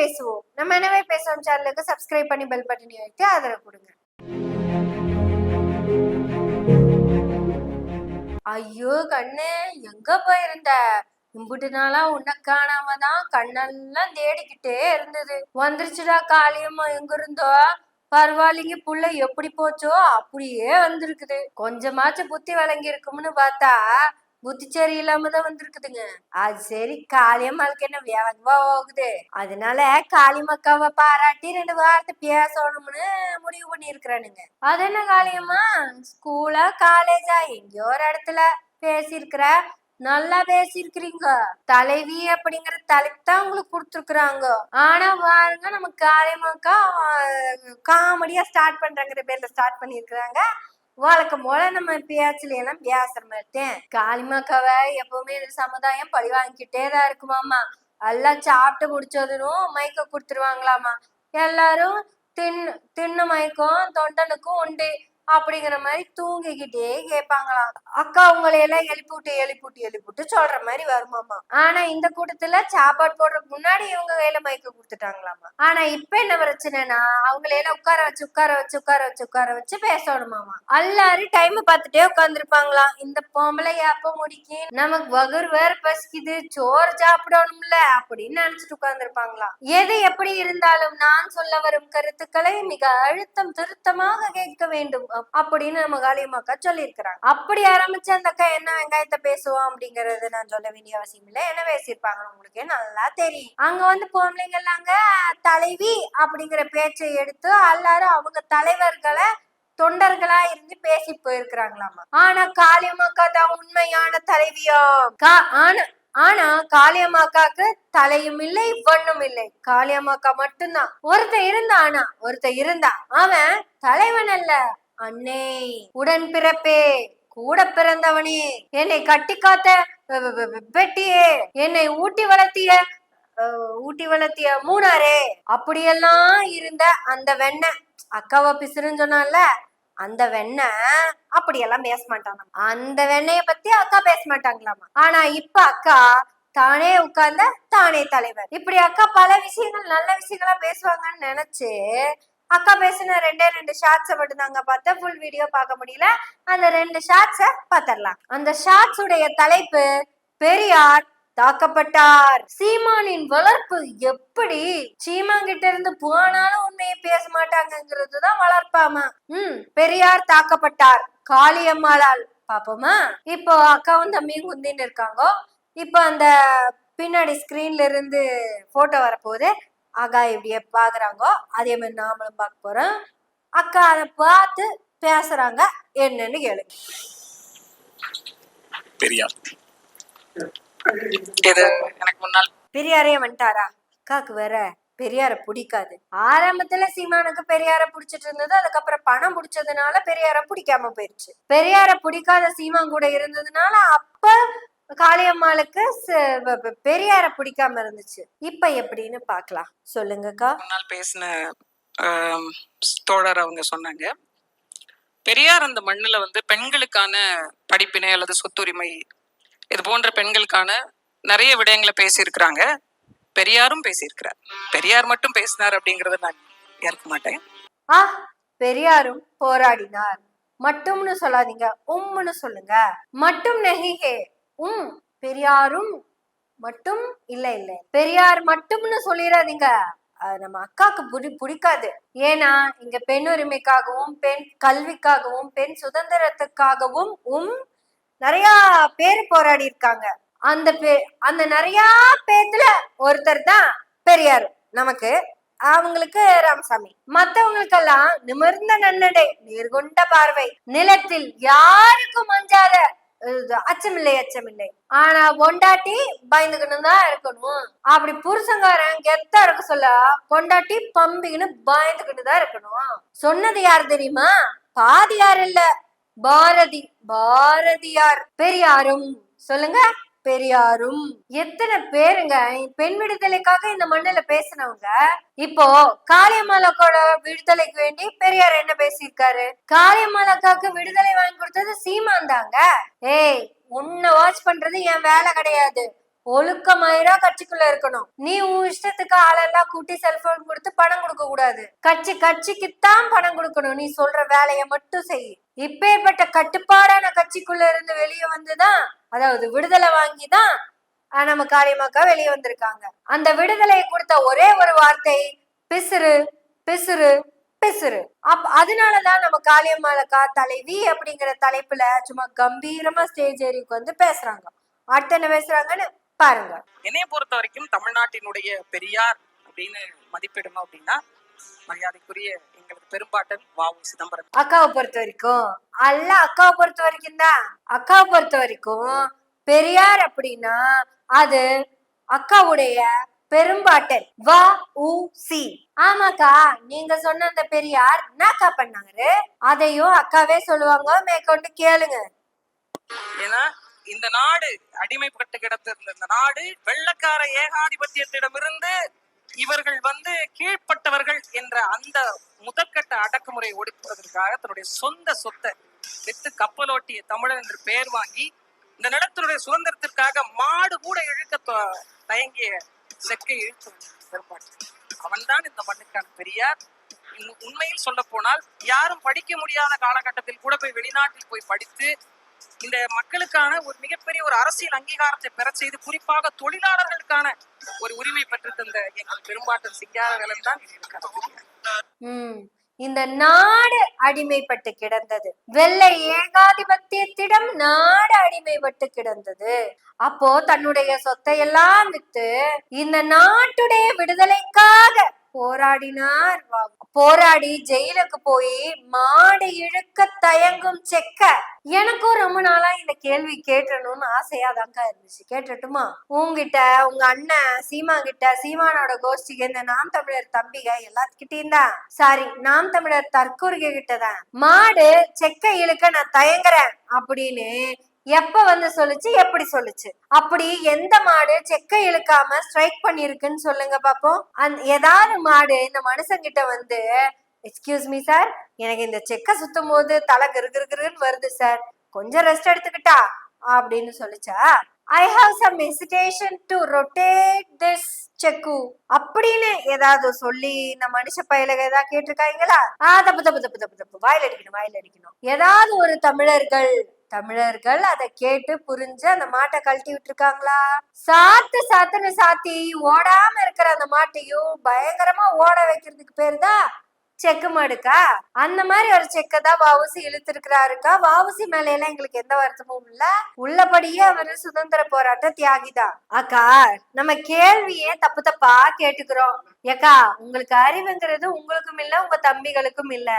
பேசுவோம். நம்ம என்னவே பேசுவோம் சேனலுக்கு சப்ஸ்கிரைப் பண்ணி பெல் பட்டனை வைத்து ஆதரவு கொடுங்க. ஐயோ கண்ணு எங்க போயிருந்த? இம்புட்டு நாளா உன்னை காணாம தான் கண்ணெல்லாம் தேடிக்கிட்டே இருந்தது. வந்துருச்சுடா காளியம்மா எங்க இருந்தோ பரவாயில்லைங்க புள்ள எப்படி போச்சோ? அப்படியே வந்திருக்குது. கொஞ்சமாச்சும் புத்தி வழங்கி இருக்கும்னு பார்த்தா புத்தி சரியில்லாம தான் வந்திருக்குதுங்க. அது சரி காளியம்மாளுக்கு என்ன வேகமா போகுது. அதனால காளிமக்காவை பாராட்டி ரெண்டு வார்த்தை பேசணும்னு முடிவு பண்ணி இருக்கிறானுங்க அது என்ன காளியம்மா ஸ்கூலா காலேஜா? எங்கேயோ ஒரு இடத்துல பேசியிருக்கிற நல்லா பேசியிருக்கிறீங்க. தலைவி அப்படிங்கிற தலைப்பு தான் உங்களுக்கு கொடுத்துருக்குறாங்க. ஆனா பாருங்க நம்ம காளியம்மாக்கா காமெடியா ஸ்டார்ட் பண்றாங்கிற பேர்ல ஸ்டார்ட் பண்ணியிருக்கிறாங்க. வழக்கம் போல நம்ம பேச்சுல எல்லாம் பேசுற மாட்டேன் காளிமாக்காவை எப்பவுமே இந்த சமுதாயம் பழி வாங்கிக்கிட்டே தான் இருக்குமாமா எல்லாம் சாப்பிட்டு முடிச்சதுனும் மயக்க கொடுத்துருவாங்களாமா எல்லாரும் தின்னு தின்னு மயக்கம் தொண்டனுக்கும் உண்டு. அப்படிங்கிற மாதிரி தூங்கிக்கிட்டே கேட்பாங்களாம். அக்கா உங்களை எல்லாம் எழுப்பிவிட்டு எழுப்பிவிட்டு எழுப்பிவிட்டு சொல்ற மாதிரி வருமாமா. ஆனா இந்த கூட்டத்துல சாப்பாடு போடுறதுக்கு முன்னாடி இவங்க கையில மயக்க கொடுத்துட்டாங்களாமா. ஆனா இப்ப என்ன பிரச்சனைனா அவங்கள எல்லாம் உட்கார வச்சு உட்கார வச்சு உட்கார வச்சு உட்கார வச்சு பேசணுமாமா. எல்லாரும் டைம் பார்த்துட்டே உட்காந்துருப்பாங்களாம் இந்த பொம்பளை எப்ப முடிக்கும் நமக்கு வகுர் வேற பசிக்குது சோறு சாப்பிடணும்ல அப்படின்னு நினைச்சிட்டு உட்காந்துருப்பாங்களாம் எது எப்படி இருந்தாலும் நான் சொல்ல வரும் கருத்துக்களை மிக அழுத்தம் திருத்தமாக கேட்க வேண்டும். அப்படின்னு நம்ம காளியம்மாக்கா சொல்லியிருக்கிறாங்க. அப்படி ஆரம்பிச்சு அந்த அக்கா என்ன வெங்காயத்தை பேசுவோம் அப்படிங்கறது நான் சொல்ல வேண்டிய அவசியம் இல்லை. என்ன பேசியிருப்பாங்க உங்களுக்கே நல்லா தெரியும். அங்க வந்து பொம்பளைங்க எல்லாங்க தலைவி அப்படிங்கிற பேச்சை எடுத்து எல்லாரும் அவங்க தலைவர்களை தொண்டர்களா இருந்து பேசி போயிருக்கிறாங்களாமா. ஆனா காளியம்மாக்கா தான் உண்மையான தலைவியோ. ஆனா ஆனா காளியம்மாக்காக்கு தலையும் இல்லை வண்ணும் இல்லை. காளியம்மாக்கா மட்டும்தான். ஒருத்தன் இருந்தா ஆனா ஒருத்தன் இருந்தா. அவன் தலைவன் அல்ல. அண்ணே உடன் பிறப்பே கூட பிறந்தவனே என்னை கட்டி காத்த வெ- வெ- வெட்டியே என்னை ஊட்டி வளர்த்திய ஊட்டி வளர்த்திய மூணாரே. அப்படியெல்லாம் இருந்த அந்த வெண்ணை அக்காவை பிசுறுன்னு சொன்னான்ல அந்த வெண்ணை அப்படியெல்லாம் பேச மாட்டாங்க அந்த வெண்ணைய பத்தி அக்கா பேச மாட்டாங்களாமா. ஆனா இப்ப அக்கா தானே உட்கார்ந்த தானே தலைவர். இப்படி அக்கா பல விஷயங்கள் நல்ல விஷயங்களா பேசுவாங்கன்னு நினைச்சு அக்கா பேசின ரெண்டே ரெண்டு ஷார்ட்ஸை மட்டும் தாங்க பார்த்தேன். ஃபுல் வீடியோ பார்க்க முடியல. அந்த ரெண்டு ஷார்ட்ஸை பார்த்துடலாம். அந்த ஷார்ட்ஸ் உடைய தலைப்பு பெரியார் தாக்கப்பட்டார். சீமானின் வளர்ப்பு எப்படி? சீமான் கிட்ட இருந்து போனாலும் உண்மையை பேச மாட்டாங்கிறது தான் வளர்ப்பாமா? ம் பெரியார் தாக்கப்பட்டார். காளியம்மாளால் பாப்போமா இப்போ அக்காவும் தம்பியும் குந்தின்னு இருக்காங்க. இப்போ அந்த பின்னாடி ஸ்கிரீன்ல இருந்து போட்டோ வரப்போகுது. அக்கா இப்படியே பாக்குறாங்க அதே மாதிரி நாமளும் பார்க்க போறோம். அக்கா அதை பார்த்து பேசுறாங்க. என்னன்னு கேளுங்க பெரியார் எனக்கு முன்னால் பெரியாரே வந்துட்டாரா? அக்காக்கு வேற பெரியார பிடிக்காது. ஆரம்பத்துல சீமானுக்கு பெரியார பிடிச்சிட்டு இருந்தது அதுக்கப்புறம் பணம் பிடிச்சதுனால பெரியார பிடிக்காம போயிருச்சு. பெரியார பிடிக்காத சீமான் கூட இருந்ததுனால அப்ப காளியம்மாளுக்கு பெரியார பிடிக்காம இருந்துச்சு. இப்ப எப்படின்னு பார்க்கலாம் சொல்லுங்கக்கா. முன்னால் பேசின தோழர் அவங்க சொன்னாங்க. பெரியார் அந்த மண்ணுல வந்து பெண்களுக்கான படிப்பினை அல்லது சொத்துரிமை இது போன்ற பெண்களுக்கான நிறைய விடயங்களை பேசியிருக்கிறாங்க. பெரியாரும் பேசியிருக்கிறார். பெரியார் மட்டும் பேசினார் அப்படிங்கறத நான் ஏற்க மாட்டேன். ஆ பெரியாரும் போராடினார். மட்டும்னு சொல்லாதீங்க. உம்னு சொல்லுங்க. மட்டும் நெகிகே. உம் பெரியாரும் மட்டும் இல்ல இல்ல. பெரியார் மட்டும்னு சொல்லிடாதீங்க நம்ம அக்காக்கு புடி பிடிக்காது. ஏன்னா இங்க பெண் உரிமைக்காகவும் பெண் கல்விக்காகவும் பெண் சுதந்திரத்துக்காகவும் உம் நிறைய பேர் போராடி இருக்காங்க. அந்த பே அந்த நிறைய பேத்துல ஒருத்தர் தான் பெரியார். நமக்கு அவங்களுக்கு ராமசாமி. மத்தவங்களுக்கெல்லாம் நிமிர்ந்த நன்னடை நேர்கொண்ட பார்வை. நிலத்தில் யாருக்கும் அஞ்சாத அச்சமில்லை அச்சமில்லை. ஆனா பொண்டாட்டி பயந்துக்கணும் தான் இருக்கணும். அப்படி புருஷங்காரன் கெத்தா இருக்க சொல்ல பொண்டாட்டி பம்பிக்கின்னு பயந்துக்கிட்டு தான் இருக்கணும். சொன்னது யார் தெரியுமா? பாதியார் இல்ல? பாரதி. பாரதியார். பெரியாரும். சொல்லுங்க. பெரியாரும் எத்தனை பேருங்க? பெண் விடுதலைக்காக இந்த மண்ணுல பேசினவங்க. இப்போ காளியம்மாலக்கோட விடுதலைக்கு வேண்டி பெரியார் என்ன பேசியிருக்காரு? காளியம்மாலக்காக்கு விடுதலை வாங்கி கொடுத்தது சீமான் தாங்க. ஏய் உன்னை வாட்ச் பண்றது என் வேலை கிடையாது. ஒழுக்கமாயிரா கட்சிக்குள்ள இருக்கணும். நீ உன் இஷ்டத்துக்கு ஆளெல்லாம் கூட்டி செல்போன் கொடுத்து பணம் கொடுக்க கூடாது. கட்சி கட்சிக்குத்தான் பணம் கொடுக்கணும். நீ சொல்ற வேலையை மட்டும் செய். இப்பேற்பட்ட கட்டுப்பாடான கட்சிக்குள்ள இருந்து வெளியே வந்துதான் அதாவது விடுதலை வாங்கி தான் நம்ம காளியம்மாக்கா வெளியே வந்திருக்காங்க. அந்த விடுதலையை கொடுத்த ஒரே ஒரு வார்த்தை பிசுறு பிசுறு பிசுறு. அப் அதனாலதான் நம்ம காளியம்மாளக்கா தலைவி அப்படிங்கிற தலைப்புல சும்மா கம்பீரமா ஸ்டேஜ் ஏறிக்கு வந்து பேசுறாங்க. அடுத்த என்ன பேசுறாங்கன்னு பாருங்க. என்னைய பொறுத்த வரைக்கும் தமிழ்நாட்டினுடைய பெரியார் அப்படின்னு மதிப்பிடணும் அப்படின்னா மரியாதைக்குரிய எங்களது பெரும்பாட்டன் வாவு சிதம்பரம். அக்காவை பொறுத்த வரைக்கும் அல்ல அக்காவை பொறுத்த வரைக்கும் தான். அக்காவை பொறுத்த வரைக்கும் பெரியார் அப்படின்னா அது அக்காவுடைய பெரும்பாட்டன் வ உ சி. ஆமாக்கா நீங்க சொன்ன அந்த பெரியார் என்னக்கா பண்ணாரு? அதையும் அக்காவே சொல்லுவாங்க மேற்கொண்டு கேளுங்க. ஏன்னா இந்த நாடு அடிமைப்பட்டு கிடத்திருந்த இந்த நாடு வெள்ளக்கார ஏகாதிபத்தியத்திடமிருந்து இவர்கள் வந்து கீழ்ப்பட்டவர்கள் என்ற அந்த முதற்கட்ட அடக்குமுறை ஒடுக்குவதற்காக தன்னுடைய சொந்த சொத்தை வித்து கப்பலோட்டிய தமிழன் என்று பெயர் வாங்கி இந்த நிலத்தினுடைய சுதந்திரத்திற்காக மாடு கூட இழுக்க தயங்கிய செக்கை இழுத்து அவன்தான் இந்த மண்ணுக்கான பெரியார். உண்மையில் சொல்ல போனால் யாரும் படிக்க முடியாத காலகட்டத்தில் கூட போய் வெளிநாட்டில் போய் படித்து இந்த மக்களுக்கான ஒரு மிகப்பெரிய ஒரு அரசியல் அங்கீகாரத்தை பெற செய்து குறிப்பாக தொழிலாளர்களுக்கான ஒரு உரிமை பெற்று தந்த எங்கள் பெரும்பாட்டன் சிங்காரர்களும் தான் உம் இந்த நாடு அடிமைப்பட்டு கிடந்தது. வெள்ளை ஏகாதிபத்தியத்திடம் நாடு அடிமைப்பட்டு கிடந்தது. அப்போ தன்னுடைய சொத்தை எல்லாம் வித்து இந்த நாட்டுடைய விடுதலைக்காக போராடினார். வா- போராடி ஜெயிலுக்கு போய் மாடு இழுக்க தயங்கும் செக்க. எனக்கும் ரொம்ப நாளா இந்த கேள்வி கேட்டணும்னு ஆசையா தாங்க இருந்துச்சு. கேட்டுட்டுமா? உங்ககிட்ட உங்க அண்ணன் சீமா கிட்ட சீமானோட கோஷ்டிக்கு இந்த நாம் தமிழர் தம்பிக எல்லாத்துக்கிட்டையும் தான். சாரி நாம் தமிழர் தற்கூரிக கிட்ட தான். மாடு செக்க இழுக்க நான் தயங்குறேன் அப்படின்னு எப்ப வந்து சொல்லுச்சு எப்படி சொல்லுச்சு? அப்படி எந்த மாடு செக்கை இழுக்காம ஸ்ட்ரைக் பண்ணிருக்குன்னு சொல்லுங்க பாப்போம். அந்த ஏதாவது மாடு இந்த மனுஷங்கிட்ட வந்து எக்ஸ்கியூஸ் மீ சார் எனக்கு இந்த செக்கை சுத்தும் போது தலை கிருகிருகிருன்னு வருது சார் கொஞ்சம் ரெஸ்ட் எடுத்துக்கிட்டா? அப்படின்னு சொல்லிச்சா? I have some hesitation to rotate this check அப்படின்னு ஏதாவது சொல்லி இந்த மனுஷ பயலக ஏதாவது கேட்டிருக்காங்களா? ஆ தப்பு தப்பு தப்பு தப்பு தப்பு. வாயில் அடிக்கணும் வாயில் அடிக்கணும் ஏதாவது ஒரு தமிழர்கள் தமிழர்கள் அதை கேட்டு புரிஞ்சு அந்த மாட்டை கழட்டி விட்டுருக்காங்களா? சாத்து சாத்துன்னு சாத்தி ஓடாம இருக்கிற அந்த மாட்டையும் பயங்கரமா ஓட வைக்கிறதுக்கு பேரு தான் செக்கு மாடுக்கா? அந்த மாதிரி ஒரு செக்கை தான் வாவுசி இழுத்துருக்கிறாருக்கா? வாவுசி மேல எல்லாம் எங்களுக்கு எந்த வருத்தமும் இல்ல. உள்ளபடியே அவரு சுதந்திர போராட்ட தியாகிதான். அக்கா நம்ம கேள்வியே தப்பு தப்பா கேட்டுக்கிறோம். ஏக்கா உங்களுக்கு அறிவுங்கிறது உங்களுக்கும் இல்ல உங்க தம்பிகளுக்கும் இல்ல.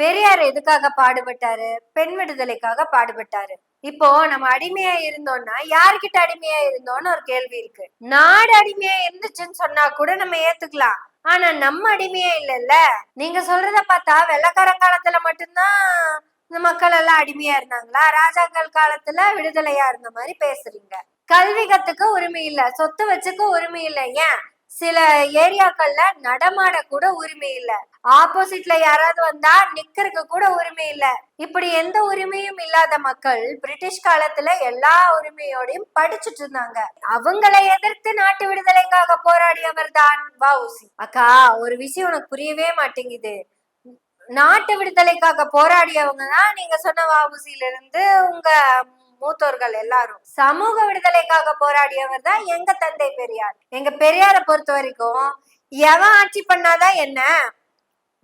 பெரியார் எதுக்காக பாடுபட்டாரு? பெண் விடுதலைக்காக பாடுபட்டாரு. இப்போ நம்ம அடிமையா இருந்தோம்னா யார்கிட்ட அடிமையா இருந்தோம்னு ஒரு கேள்வி இருக்கு. நாடு அடிமையா இருந்துச்சுன்னு சொன்னா கூட நம்ம ஏத்துக்கலாம். ஆனா நம்ம அடிமையே இல்லைல்ல. நீங்க சொல்றத பார்த்தா வெள்ளக்காரன் காலத்துல மட்டும்தான் இந்த மக்கள் எல்லாம் அடிமையா இருந்தாங்களா? ராஜாக்கள் காலத்துல விடுதலையா இருந்த மாதிரி பேசுறீங்க. கல்வி கத்துக்க உரிமை இல்ல. சொத்து வச்சுக்க உரிமை இல்ல. ஏன்? சில ஏரியாக்கள்ல நடமாட கூட உரிமை இல்ல. ஆப்போசிட்ல யாராவது வந்தா நிக்கிறதுக்கு கூட உரிமை இல்ல. இப்படி எந்த உரிமையும் இல்லாத மக்கள் பிரிட்டிஷ் காலத்துல எல்லா உரிமையோடையும் படிச்சுட்டு இருந்தாங்க. அவங்களை எதிர்த்து நாட்டு விடுதலைக்காக போராடியவர் தான் வஉசி அக்கா ஒரு விஷயம் உனக்கு புரியவே மாட்டேங்குது. நாட்டு விடுதலைக்காக போராடியவங்க தான் நீங்க சொன்ன வஉசியில இருந்து உங்க மூத்தோர்கள் எல்லாரும். சமூக விடுதலைக்காக போராடியவர் தான் எங்க தந்தை பெரியார். எங்க பெரியாரை பொறுத்த வரைக்கும் எவன் ஆட்சி பண்ணாதான் என்ன?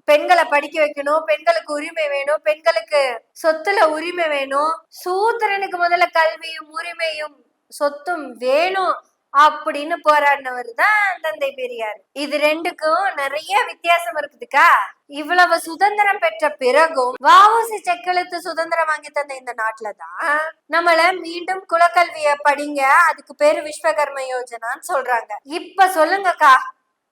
பெண்களை படிக்க வைக்கணும் பெண்களுக்கு உரிமை வேணும் பெண்களுக்கு சொத்துல உரிமை வேணும் சூத்திரனுக்கு முதல்ல கல்வியும் உரிமையும் சொத்தும் வேணும். அப்படின்னு போராடினவர் தான் தந்தை பெரியார். இது ரெண்டுக்கும் நிறைய வித்தியாசம் இருக்குதுக்கா? இவ்வளவு சுதந்திரம் பெற்ற பிறகும் வாவுசி செக்கெழுத்து சுதந்திரம் வாங்கி தந்த இந்த நாட்டுல தான் நம்மள மீண்டும் குலக்கல்விய படிங்க அதுக்கு பேரு விஸ்வகர்ம யோஜனான்னு சொல்றாங்க. இப்ப சொல்லுங்கக்கா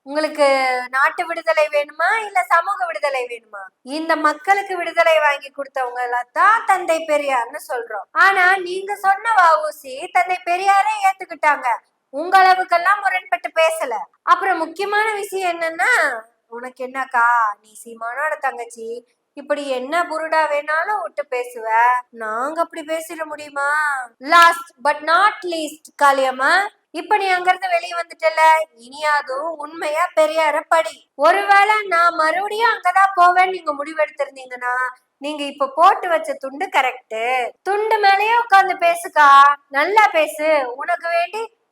உங்களுக்கு நாட்டு விடுதலை வேணுமா இல்ல சமூக விடுதலை வேணுமா? இந்த மக்களுக்கு விடுதலை வாங்கி கொடுத்தவங்க தான் தந்தை பெரியார்னு சொல்றோம். ஆனா நீங்க சொன்ன வஉசி தந்தை பெரியாரே ஏத்துக்கிட்டாங்க. உங்க அளவுக்கெல்லாம் முரண்பட்டு பேசல. அப்புறம் முக்கியமான விஷயம் என்னன்னா உனக்கு என்னக்கா? நீ சீமானோட தங்கச்சி. இப்படி என்ன புருடா வேணாலும் விட்டு பேசுவ. நாங்க அப்படி பேசிட முடியுமா? Last but not least Kaliamma இப்ப நீ அங்கிருந்து வெளியே வந்துட்டல. இனியாதும் உண்மையா பெரியார படி. ஒருவேளை நான் மறுபடியும் அங்கதான் போவேன் நீங்க முடிவெடுத்திருந்தீங்கன்னா நீங்க இப்ப போட்டு வச்ச துண்டு கரெக்ட் துண்டு மேலேயே உட்காந்து பேசுக்கா. நல்லா பேசு. உனக்கு வேண்டி